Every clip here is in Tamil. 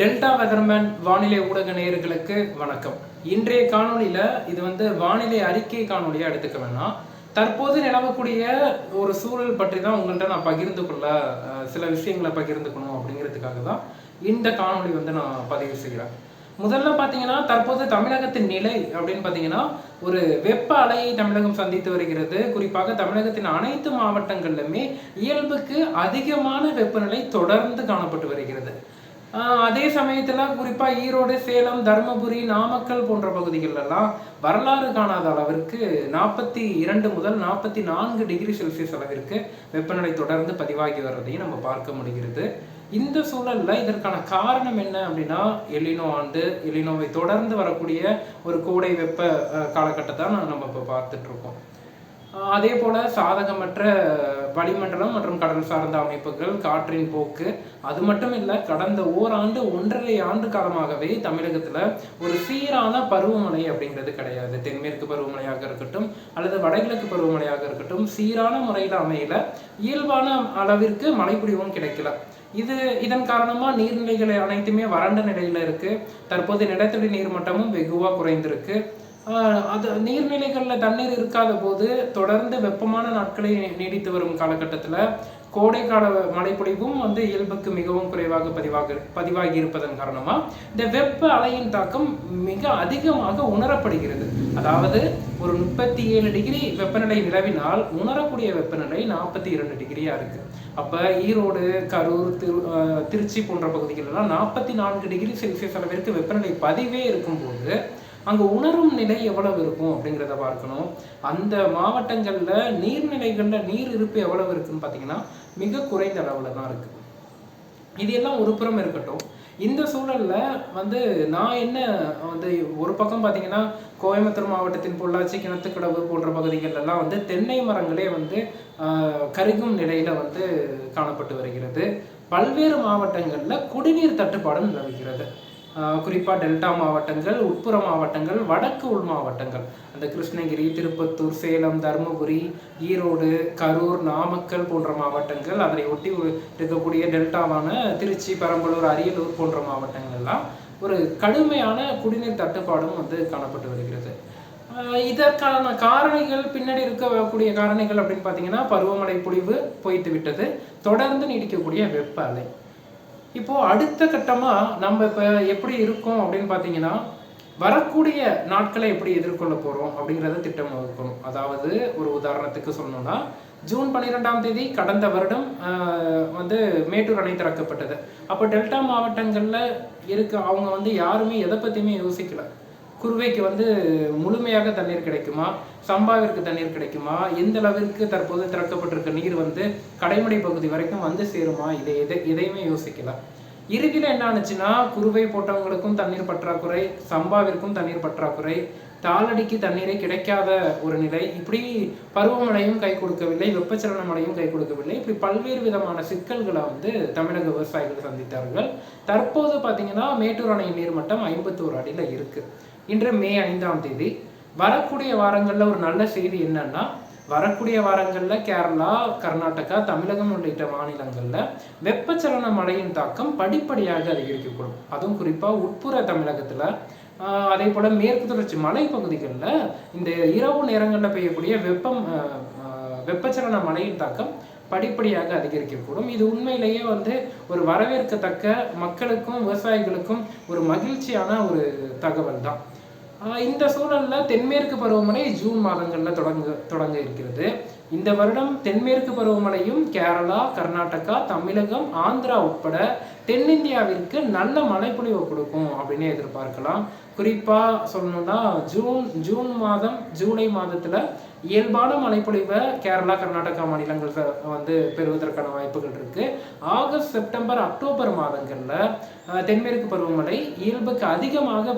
டெல்டா வெதர்மேன் வானிலை ஊடக நேயர்களுக்கு வணக்கம். இன்றைய காணொளியில இது வந்து வானிலை அறிக்கை காணொலியா எடுத்துக்க வேணாம். தற்போது நிலவக்கூடிய ஒரு சூழல் பற்றி தான் உங்கள்கிட்ட நான் பகிர்ந்து கொள்ள சில விஷயங்களை பகிர்ந்துக்கணும் அப்படிங்கிறதுக்காக தான் இந்த காணொலி வந்து நான் பதிவு செய்கிறேன் முதல்ல பார்த்தீங்கன்னா தற்போது தமிழகத்தின் நிலை அப்படின்னு பார்த்தீங்கன்னா ஒரு வெப்ப அலையை தமிழகம் சந்தித்து வருகிறது. குறிப்பாக தமிழகத்தின் அனைத்து மாவட்டங்களிலுமே இயல்புக்கு அதிகமான வெப்பநிலை தொடர்ந்து காணப்பட்டு வருகிறது. அதே சமயத்தில் குறிப்பாக ஈரோடு சேலம் தருமபுரி நாமக்கல் போன்ற பகுதிகளெல்லாம் வரலாறு காணாத அளவிற்கு நாற்பத்தி இரண்டு முதல் நாற்பத்தி நான்கு டிகிரி செல்சியஸ் அளவிற்கு வெப்பநிலை தொடர்ந்து பதிவாகி வர்றதையும் நம்ம பார்க்க முடிகிறது. இந்த சூழலில் இதற்கான காரணம் என்ன அப்படின்னா எலினோ ஆண்டு எலினோவை தொடர்ந்து வரக்கூடிய ஒரு கோடை வெப்ப காலகட்டத்தை நம்ம இப்போ பார்த்துட்ருக்கோம் அதே போல சாதகமற்ற வளிமண்டலம் மற்றும் கடல் சார்ந்த அமைப்புகள் காற்றின் போக்கு. அது மட்டும் இல்லை கடந்த ஓராண்டு ஒன்றரை ஆண்டு காலமாகவே தமிழகத்துல ஒரு சீரான பருவமழை அப்படிங்கிறது கிடையாது. தென்மேற்கு பருவமழையாக இருக்கட்டும் அல்லது வடகிழக்கு பருவமழையாக இருக்கட்டும் சீரான முறையில் அமையல. இயல்பான அளவிற்கு மழைப்பொழிவும் கிடைக்கல. இது இதன் காரணமாக நீர்நிலைகள் அனைத்துமே வறண்ட நிலையில இருக்கு. தற்போது நிலத்தடி நீர் மட்டமும் வெகுவா குறைந்திருக்கு. அது நீர்நிலைகளில் தண்ணீர் இருக்காத போது தொடர்ந்து வெப்பமான நாட்களை நீடித்து வரும் காலகட்டத்தில் கோடைக்கால மழைப்பொழிவும் வந்து இயல்புக்கு மிகவும் குறைவாக பதிவாக பதிவாகி இருப்பதன் காரணமாக இந்த வெப்ப அலையின் தாக்கம் மிக அதிகமாக உணரப்படுகிறது. அதாவது ஒரு முப்பத்தி ஏழு டிகிரி வெப்பநிலை நிலவினால் உணரக்கூடிய வெப்பநிலை நாற்பத்தி இரண்டு டிகிரியாக இருக்குது அப்போ ஈரோடு கரூர் திரு திருச்சி போன்ற பகுதிகளெல்லாம் நாற்பத்தி நான்கு டிகிரி செல்சியஸ் அளவிற்கு வெப்பநிலை பதிவே இருக்கும்போது அங்கே உணரும் நிலை எவ்வளவு இருக்கும் அப்படிங்கிறத பார்க்கணும். அந்த மாவட்டங்களில் நீர்நிலைகளில் நீர் இருப்பு எவ்வளவு இருக்குன்னு பார்த்தீங்கன்னா மிக குறைந்த அளவில் தான் இருக்குது இது எல்லாம் ஒரு புறம் இருக்கட்டும். இந்த சூழல்ல வந்து நான் என்ன வந்து ஒரு பக்கம் பார்த்தீங்கன்னா கோயம்புத்தூர் மாவட்டத்தின் பொள்ளாச்சி கிணத்துக்கடவு போன்ற பகுதிகளெல்லாம் வந்து தென்னை மரங்களே வந்து கருகும் நிலையில் வந்து காணப்பட்டு வருகிறது. பல்வேறு மாவட்டங்களில் குடிநீர் தட்டுப்பாடும் நிலவுகிறது. குறிப்பாக டெல்டா மாவட்டங்கள் உட்புற மாவட்டங்கள் வடக்கு உள் மாவட்டங்கள். அந்த கிருஷ்ணகிரி திருப்பத்தூர் சேலம் தருமபுரி ஈரோடு கரூர் நாமக்கல் போன்ற மாவட்டங்கள் அதனை ஒட்டி இருக்கக்கூடிய டெல்டாவான திருச்சி பெரம்பலூர் அரியலூர் போன்ற மாவட்டங்கள் எல்லாம் ஒரு கடுமையான குடிநீர் தட்டுப்பாடும் வந்து காணப்பட்டு வருகிறது. இதற்கான காரணிகள் பின்னாடி இருக்கக்கூடிய காரணிகள் அப்படின்னு பார்த்தீங்கன்னா பருவமழை பொழிவு பொய்த்து விட்டது. தொடர்ந்து நீடிக்கக்கூடிய வெப்ப அலை. இப்போது அடுத்த கட்டமாக நம்ம இப்போ எப்படி இருக்கோம் அப்படின்னு பார்த்தீங்கன்னா வரக்கூடிய நாட்களை எப்படி எதிர்கொள்ள போகிறோம் அப்படிங்கிறத திட்டம் வகுக்கணும். அதாவது ஒரு உதாரணத்துக்கு சொல்லணும்னா ஜூன் பன்னிரெண்டாம் தேதி கடந்த வருடம் வந்து மேட்டூர் அணை திறக்கப்பட்டது. அப்போ டெல்டா மாவட்டங்களில் இருக்க அவங்க வந்து யாருமே எதை பற்றியுமே யோசிக்கலை. குருவைக்கு வந்து முழுமையாக தண்ணீர் கிடைக்குமா? சம்பாவிற்கு தண்ணீர் கிடைக்குமா? எந்த அளவிற்கு தற்போது திறக்கப்பட்டிருக்க நீர் வந்து கடைமடை பகுதி வரைக்கும் வந்து சேருமா? இதை எதை எதையுமே யோசிக்கல. இறுதியில் என்ன ஆனுச்சுன்னா குருவை போட்டவங்களுக்கும் தண்ணீர் பற்றாக்குறை சம்பாவிற்கும் தண்ணீர் பற்றாக்குறை. தாளடிக்கு தண்ணீரே கிடைக்காத ஒரு நிலை. இப்படி பருவமழையும் கை கொடுக்கவில்லை வெப்பச்சலன மழையும் கை கொடுக்கவில்லை. இப்படி பல்வேறு விதமான சிக்கல்களை வந்து தமிழக விவசாயிகள் சந்தித்தார்கள். தற்போது பார்த்தீங்கன்னா மேட்டூர் அணையின் நீர்மட்டம் ஐம்பத்தோரு அடியில் இருக்கு. இன்று மே ஐந்தாம் தேதி. வரக்கூடிய வாரங்களில் ஒரு நல்ல செய்தி என்னன்னா வரக்கூடிய வாரங்களில் கேரளா கர்நாடகா தமிழகம் உள்ளிட்ட மாநிலங்களில் வெப்பச்சலன மழையின் தாக்கம் படிப்படியாக அதிகரிக்கக்கூடும். அதுவும் குறிப்பாக உட்புற தமிழகத்தில் அதே போல மேற்கு தொடர்ச்சி மலைப்பகுதிகளில் இந்த இரவு நேரங்களில் பெய்யக்கூடிய வெப்பம் வெப்பச்சலன மழையின் தாக்கம் படிப்படியாக அதிகரிக்கக்கூடும். இது உண்மையிலேயே வந்து ஒரு வரவேற்கத்தக்க மக்களுக்கும் விவசாயிகளுக்கும் ஒரு மகிழ்ச்சியான ஒரு தகவல் தான். ஆஹ் இந்த சூழல்ல தென்மேற்கு பருவமழை ஜூன் மாதங்கள்ல தொடங்க தொடங்க இருக்கிறது. இந்த வருடம் தென்மேற்கு பருவமழையும் கேரளா கர்நாடகா தமிழகம் ஆந்திரா உட்பட தென்னிந்தியாவிற்கு நல்ல மழைப்பொழிவை கொடுக்கும் அப்படின்னு எதிர்பார்க்கலாம். குறிப்பாக சொல்லணும்னா ஜூன் ஜூன் மாதம் ஜூலை மாதத்தில் இயல்பான மழைப்பொழிவை கேரளா கர்நாடகா மாநிலங்கள் வந்து பெறுவதற்கான வாய்ப்புகள் இருக்கு. ஆகஸ்ட் செப்டம்பர் அக்டோபர் மாதங்களில் தென்மேற்கு பருவமழை இயல்புக்கு அதிகமாக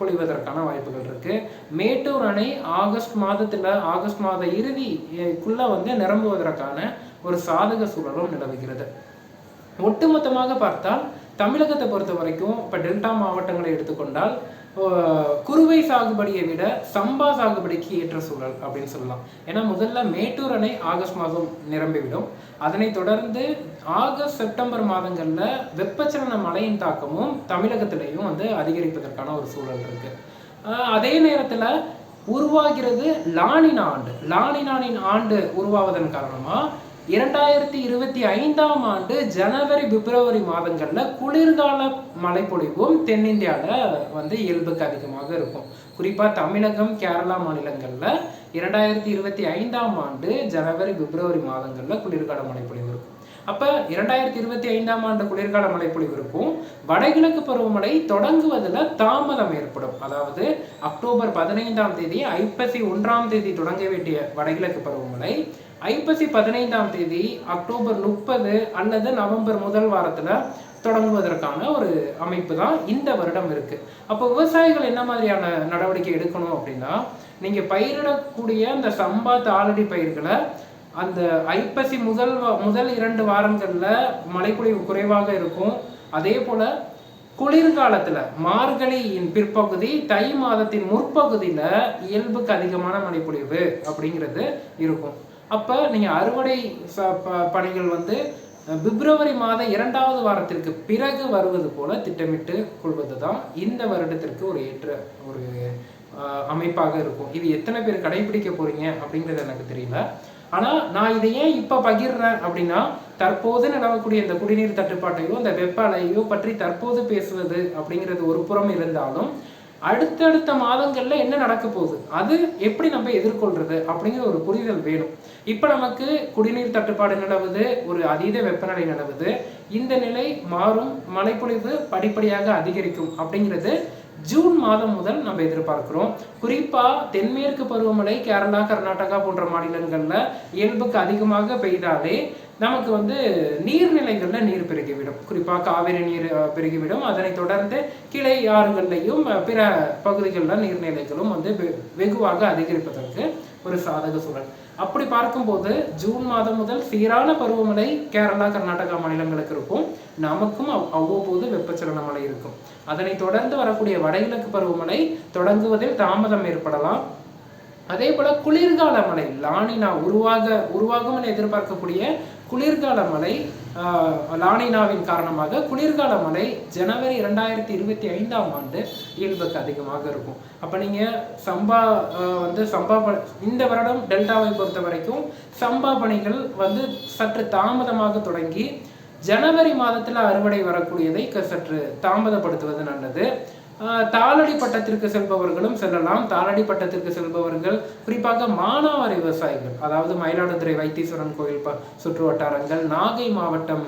பொழிவதற்கான வாய்ப்புகள் இருக்கு. மேட்டூர் அணை ஆகஸ்ட் மாதத்தில் ஆகஸ்ட் மாத இறுதிக்குள்ளே வந்து நிரம்புவதற்கான ஒரு சாதக சூழலும் நிலவுகிறது. ஒட்டுமொத்தமாக பார்த்தால் தமிழகத்தை பொறுத்த வரைக்கும் இப்போ டெல்டா மாவட்டங்களை எடுத்துக்கொண்டால் குறுவை சாகுபடியை விட சம்பா சாகுபடிக்கு ஏற்ற சூழல் அப்படின்னு சொல்லலாம். ஏன்னா முதல்ல மேட்டூர் அணை ஆகஸ்ட் மாதம் நிரம்பிவிடும். அதனைத் தொடர்ந்து ஆகஸ்ட் செப்டம்பர் மாதங்களில் வெப்பச்சலன மழையின் தாக்கமும் தமிழகத்திலையும் வந்து அதிகரிப்பதற்கான ஒரு சூழல் இருக்கு. அதே நேரத்தில் உருவாகிறது லானினா ஆண்டு. லானினானின் ஆண்டு உருவாவதன் காரணமாக இரண்டாயிரத்தி இருபத்தி ஐந்தாம் ஆண்டு ஜனவரி பிப்ரவரி மாதங்களில் குளிர்கால மழைப்பொழிவும் தென்னிந்தியாவில் வந்து இயல்புக்கு அதிகமாக இருக்கும். குறிப்பாக தமிழகம் கேரளா மாநிலங்களில் இரண்டாயிரத்தி இருபத்தி ஐந்தாம் ஆண்டு ஜனவரி பிப்ரவரி மாதங்களில் குளிர்கால மழைப்பொழிவு இருக்கும். அப்போ இரண்டாயிரத்தி இருபத்தி ஐந்தாம் ஆண்டு குளிர்கால மழைப்பொழிவு இருக்கும். வடகிழக்கு பருவமழை தொடங்குவதில் தாமதம் ஏற்படும். அதாவது அக்டோபர் பதினைந்தாம் தேதி ஐப்பசி ஒன்றாம் தேதி தொடங்க வேண்டிய வடகிழக்கு பருவமழை. ஐப்பசி பதினைந்தாம் தேதி அக்டோபர் முப்பது அல்லது நவம்பர் முதல் வாரத்தில் தொடங்குவதற்கான ஒரு அமைப்பு தான் இந்த வருடம் இருக்கு. அப்போ விவசாயிகள் என்ன மாதிரியான நடவடிக்கை எடுக்கணும் அப்படின்னா நீங்க பயிரிடக்கூடிய அந்த சம்பா தாளடி பயிர்களை அந்த ஐப்பசி முதல் வா- முதல் இரண்டு வாரங்களில் மழைப்பொழிவு குறைவாக இருக்கும். அதே போல குளிர்காலத்தில் மார்கழியின் பிற்பகுதி தை மாதத்தின் முற்பகுதியில் இயல்புக்கு அதிகமான மழைப்பொழிவு அப்படிங்கிறது இருக்கும். அப்ப நீங்க அறுவடை ச- ப- பணிகள் வந்து பிப்ரவரி மாத இரண்டாவது வாரத்திற்கு பிறகு வருவது போல திட்டமிட்டு கொள்வது தான் இந்த வருடத்திற்கு ஒரு ஏற்ற ஒரு அஹ், அமைப்பாக இருக்கும். இது எத்தனை பேர் கடைபிடிக்க போறீங்க அப்படிங்கிறது எனக்கு தெரியல. ஆனா நான் இதை ஏன் இப்ப பகிர்றேன் அப்படின்னா தற்போது நிலவக்கூடிய இந்த குடிநீர் தட்டுப்பாட்டையோ இந்த வெப்ப அலையோ பற்றி தற்போது பேசுவது அப்படிங்கிறது ஒரு புறம் இருந்தாலும் அடுத்தடுத்த மாதங்களில் என்ன நடக்க போகுது? அது எப்படி நம்ம எதிர்கொள்றது? அப்படிங்கிற ஒரு புரிதல் வேணும். இப்போ நமக்கு குடிநீர் தட்டுப்பாடு நிலவுது ஒரு அதீத வெப்பநிலை நிலவுது. இந்த நிலை மாறும் மழைப்பொழிவு படிப்படியாக அதிகரிக்கும் அப்படிங்கிறது ஜூன் மாதம் முதல் நம்ம எதிர்பார்க்கிறோம். குறிப்பாக தென்மேற்கு பருவமழை கேரளா கர்நாடகா போன்ற மாநிலங்களில் இயல்புக்கு அதிகமாக பெய்தாலே நமக்கு வந்து நீர்நிலைகள்ல நீர் பெருகிவிடும். குறிப்பா காவிரி நீர் பெருகிவிடும். அதனைத் தொடர்ந்து கிளை ஆறுகள்லையும் பிற பகுதிகளில் நீர்நிலைகளும் வந்து வெகுவாக அதிகரிப்பதற்கு ஒரு சாதக சூழல். அப்படி பார்க்கும்போது ஜூன் மாதம் முதல் சீரான பருவமழை கேரளா கர்நாடகா மாநிலங்களுக்கு இருக்கும். நமக்கும் அவ்- அவ்வப்போது வெப்பச்சலன மழை இருக்கும். அதனைத் தொடர்ந்து வரக்கூடிய வடகிழக்கு பருவமழை தொடங்குவதில் தாமதம் ஏற்படலாம். அதே போல குளிர்கால மழை லானினா உருவாக உருவாகும் என எதிர்பார்க்கக்கூடிய குளிர்கால மழை லானினாவின் காரணமாக குளிர்கால மழை ஜனவரி இரண்டாயிரத்தி இருபத்தி ஐந்தாம் ஆண்டு இயல்புக்கு அதிகமாக இருக்கும். அப்போ நீங்கள் சம்பா வந்து சம்பா ப- இந்த வருடம் டெல்டாவை பொறுத்த வரைக்கும் சம்பா பணிகள் வந்து சற்று தாமதமாக தொடங்கி ஜனவரி மாதத்தில் அறுவடை வரக்கூடியதை க- சற்று தாமதப்படுத்துவது நல்லது. தாளடி பட்டத்திற்கு செல்பவர்களும் செல்லலாம். தாளடி பட்டத்திற்கு செல்பவர்கள் குறிப்பாக மானாவாரி விவசாயிகள் அதாவது மயிலாடுதுறை வைத்தீஸ்வரன் கோயில் ப சுற்று வட்டாரங்கள் நாகை மாவட்டம்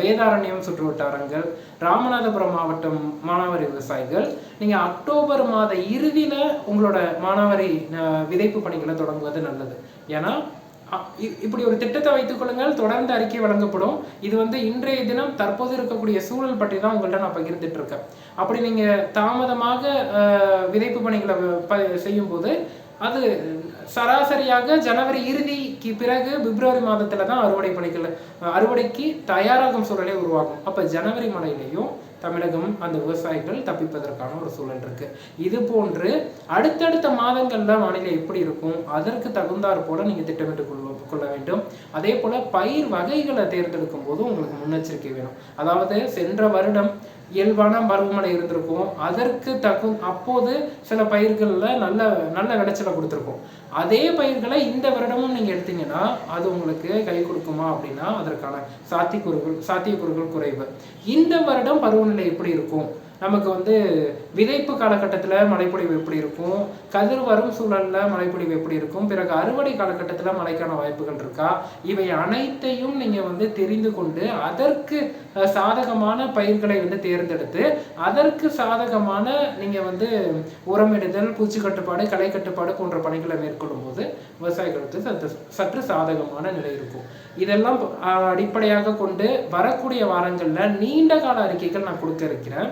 வேதாரண்யம் சுற்று வட்டாரங்கள் ராமநாதபுரம் மாவட்டம் மானாவாரி விவசாயிகள். நீங்கள் அக்டோபர் மாத இறுதியில் உங்களோட மானாவாரி விதைப்பு பணிகளை தொடங்குவது நல்லது. ஏன்னா இப்படி ஒரு திட்டத்தை வைத்துக் கொள்ளுங்கள். தொடர்ந்து அறிக்கை வழங்கப்படும். இது வந்து இன்றைய தினம் தற்போது இருக்கக்கூடிய சூழல் பற்றி தான் உங்கள்கிட்ட நான் பகிர்ந்துட்டு இருக்கேன். அப்படி நீங்க தாமதமாக விதைப்பு பணிகளை வ- ப- செய்யும்போது அது சராசரியாக ஜனவரி இறுதிக்கு பிறகு பிப்ரவரி மாதத்துல தான் அறுவடை பணிகள் அறுவடைக்கு தயாராகும் சூழலே உருவாகும். அப்ப ஜனவரி மழையிலையும் தமிழகம் அந்த விவசாயிகள் தப்பிப்பதற்கான ஒரு சூழல் இருக்கு. இது போன்று அடுத்தடுத்த மாதங்கள்ல வானிலை எப்படி இருக்கும் அதற்கு தகுந்தாற் போல நீங்க திட்டமிட்டு கொள்ள கொள்ள வேண்டும். அதே போல பயிர் வகைகளை தேர்ந்தெடுக்கும் போது உங்களுக்கு முன்னெச்சரிக்கை வேணும். அதாவது சென்ற வருடம் இயல்பான பருவமழை இருந்திருக்கும். அதற்கு தகு அப்போது சில பயிர்களில் நல்ல நல்ல விளைச்சலை கொடுத்துருக்கும். அதே பயிர்களை இந்த வருடமும் நீங்கள் எடுத்தீங்கன்னா அது உங்களுக்கு கை கொடுக்குமா அப்படின்னா அதற்கான சாத்தியக்கூறுகள் சாத்தியக்கூறுகள் குறைவு. இந்த வருடம் பருவநிலை எப்படி இருக்கும்? நமக்கு வந்து விதைப்பு காலகட்டத்தில் மழைப்பொழிவு எப்படி இருக்கும்? கதிர் வரும் சூழலில் மழைப்பொழிவு எப்படி இருக்கும்? பிறகு அறுவடை காலகட்டத்தில் மழைக்கான வாய்ப்புகள் இருக்கா? இவை அனைத்தையும் நீங்கள் வந்து தெரிந்து கொண்டு அதற்கு சாதகமான பயிர்களை வந்து தேர்ந்தெடுத்து அதற்கு சாதகமான நீங்கள் வந்து உரமிடுதல் பூச்சி கட்டுப்பாடு களை கட்டுப்பாடு போன்ற பணிகளை மேற்கொள்ளும் போது விவசாயிகளுக்கு சற்று சற்று சாதகமான நிலை இருக்கும். இதெல்லாம் அடிப்படையாக கொண்டு வரக்கூடிய வாரங்களில் நீண்ட கால அறிக்கைகள் நான் கொடுக்க இருக்கிறேன்.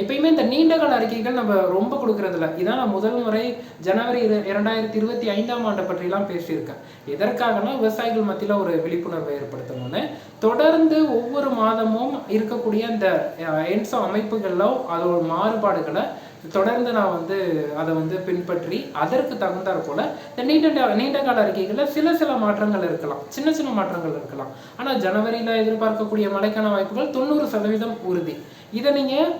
எப்பயுமே இந்த நீண்ட கால அறிக்கைகள் நம்ம ரொம்ப கொடுக்கறதில்ல. இதான் நான் முதல் முறை ஜனவரி இரண்டாயிரத்தி இருபத்தி ஐந்தாம் ஆண்டை பற்றிலாம் பேசியிருக்கேன். எதற்காகனா விவசாயிகள் மத்தியில் ஒரு விழிப்புணர்வை ஏற்படுத்தணும்னு. தொடர்ந்து ஒவ்வொரு மாதமும் இருக்கக்கூடிய இந்த என்சோ அமைப்புகளில் அதோட மாறுபாடுகளை தொடர்ந்து நான் வந்து அதை வந்து பின்பற்றி அதற்கு தகுந்தாற் போல இந்த நீண்ட நீண்ட கால அறிக்கைகளில் சில சில மாற்றங்கள் இருக்கலாம். சின்ன சின்ன மாற்றங்கள் இருக்கலாம். ஆனால் ஜனவரியில் எதிர்பார்க்கக்கூடிய மழைக்கான வாய்ப்புகள் தொண்ணூறு சதவீதம் உறுதி. இதை நீங்கள்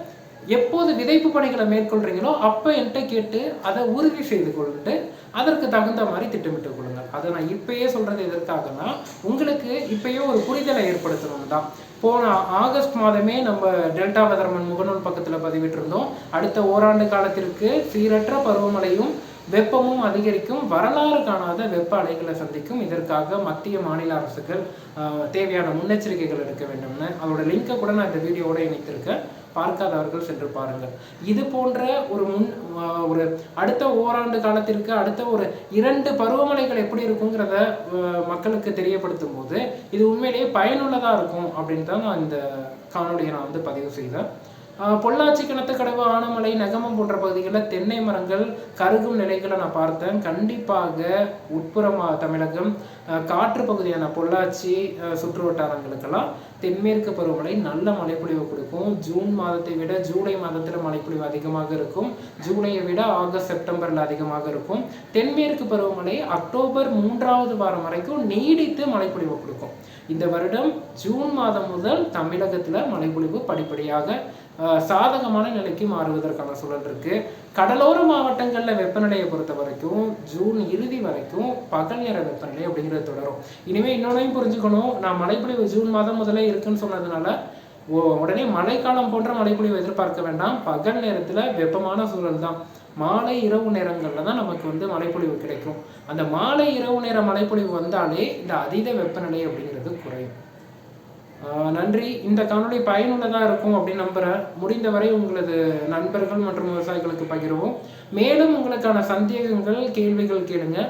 எப்போது விதைப்பு பணிகளை மேற்கொள்றீங்களோ அப்போ என்கிட்ட கேட்டு அதை உறுதி செய்து கொண்டு அதற்கு தகுந்த மாதிரி திட்டமிட்டு கொள்ளுங்கள். அதை நான் இப்பயே சொல்றது எதற்காகனா உங்களுக்கு இப்பயே ஒரு புரிதலை ஏற்படுத்தணும் தான். போன ஆகஸ்ட் மாதமே நம்ம டெல்டா வெதர்மன் முகநூல் பக்கத்தில் பதிவிட்டிருந்தோம். அடுத்த ஓராண்டு காலத்திற்கு சீரற்ற பருவமழையும் வெப்பமும் அதிகரிக்கும் வரலாறு காணாத வெப்ப அலைகளை சந்திக்கும். இதற்காக மத்திய மாநில அரசுகள் தேவையான முன்னெச்சரிக்கைகள் எடுக்க வேண்டும்னு. அதோட லிங்கை கூட நான் இந்த வீடியோட இணைத்திருக்கேன். பார்க்காதவர்கள் சென்று பாருங்கள். இது போன்ற ஒரு முன் ஒரு அடுத்த ஓராண்டு காலத்திற்கு அடுத்த ஒரு இரண்டு பருவமழைகள் எப்படி இருக்குங்கிறத மக்களுக்கு தெரியப்படுத்தும் போது இது உண்மையிலேயே பயனுள்ளதாக இருக்கும் அப்படின்னு தான் நான் இந்த காணொலியை நான் வந்து பதிவு செய்தேன். பொள்ளாச்சி கிணத்துக்கடவு ஆனமலை நகமம் போன்ற பகுதிகளில் தென்னை மரங்கள் கருகும் நிலைகளை நான் பார்த்தேன். கண்டிப்பாக உட்புறமா தமிழகம் காற்று பகுதியான பொள்ளாச்சி சுற்று வட்டாரங்களுக்கெல்லாம் தென்மேற்கு பருவமழை நல்ல மழைப்பொழிவு கொடுக்கும். ஜூன் மாதத்தை விட ஜூலை மாதத்தில் மழைப்பொழிவு அதிகமாக இருக்கும். ஜூலையை விட ஆகஸ்ட் செப்டம்பரில் அதிகமாக இருக்கும். தென்மேற்கு பருவமழை அக்டோபர் மூன்றாவது வாரம் வரைக்கும் நீடித்து மழைப்பொழிவு கொடுக்கும். இந்த வருடம் ஜூன் மாதம் முதல் தமிழகத்தில் மழைப்பொழிவு படிப்படியாக சாதகமான நிலைக்கு மாறுவதற்கான சூழல் இருக்கு. கடலோர மாவட்டங்களில் வெப்பநிலையை பொறுத்த வரைக்கும் ஜூன் இறுதி வரைக்கும் பகல் நேர வெப்பநிலை அப்படிங்கிறது தொடரும். இனிமேல் இன்னொன்னையும் புரிஞ்சுக்கணும். நான் மழைப்பொழிவு ஜூன் மாதம் முதலே இருக்குன்னு சொன்னதுனால ஓ- உடனே மழைக்காலம் போன்ற மழைப்பொழிவு எதிர்பார்க்க வேண்டாம். பகல் நேரத்தில் வெப்பமான சூழல் தான். மாலை இரவு நேரங்களில் தான் நமக்கு வந்து மழைப்பொழிவு கிடைக்கும். அந்த மாலை இரவு நேர மழைப்பொழிவு வந்தாலே இந்த அதீத வெப்பநிலை அப்படிங்கிறது குறையும். நன்றி. இந்த காணொலி பயனுள்ளதா இருக்கும் அப்படின்னு நம்புகிறேன் முடிந்தவரை உங்களது நண்பர்கள் மற்றும் விவசாயிகளுக்கு பகிரவும். மேலும் உங்களுக்கான சந்தேகங்கள் கேள்விகள் கேளுங்க.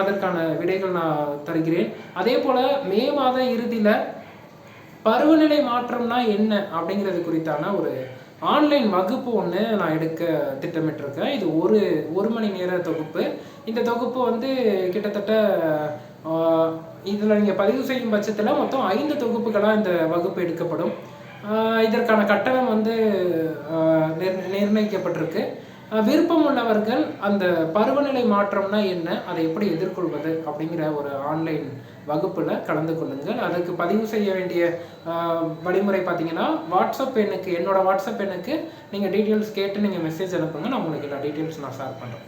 அதற்கான விடைகள் நான் தருகிறேன். அதே போல மே மாத இறுதியில பருவநிலை மாற்றம்னா என்ன அப்படிங்கிறது குறித்தான ஒரு ஆன்லைன் வகுப்பு ஒன்று நான் எடுக்க திட்டமிட்டிருக்கேன். இது ஒரு ஒரு மணி நேர தொகுப்பு. இந்த தொகுப்பு வந்து கிட்டத்தட்ட இதில் நீங்கள் பதிவு செய்யும் பட்சத்தில் மொத்தம் ஐந்து தொகுப்புகளாக இந்த வகுப்பு எடுக்கப்படும். இதற்கான கட்டணம் வந்து நிர்ணயிக்கப்பட்டிருக்கு. விருப்பம் உள்ளவர்கள் அந்த பருவநிலை மாற்றம்னா என்ன அதை எப்படி எதிர்கொள்வது அப்படிங்கிற ஒரு ஆன்லைன் வகுப்பில் கலந்து கொள்ளுங்கள். அதற்கு பதிவு செய்ய வேண்டிய வழிமுறை பார்த்தீங்கன்னா வாட்ஸ்அப் எண்ணுக்கு என்னோட வாட்ஸ்அப் எண்ணுக்கு நீங்கள் டீட்டெயில்ஸ் கேட்டு நீங்கள் மெசேஜ் அனுப்புங்க. நான் உங்களுக்கு எல்லா டீட்டெயில்ஸ் நான் ஷேர் பண்ணுறேன்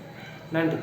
நன்றி.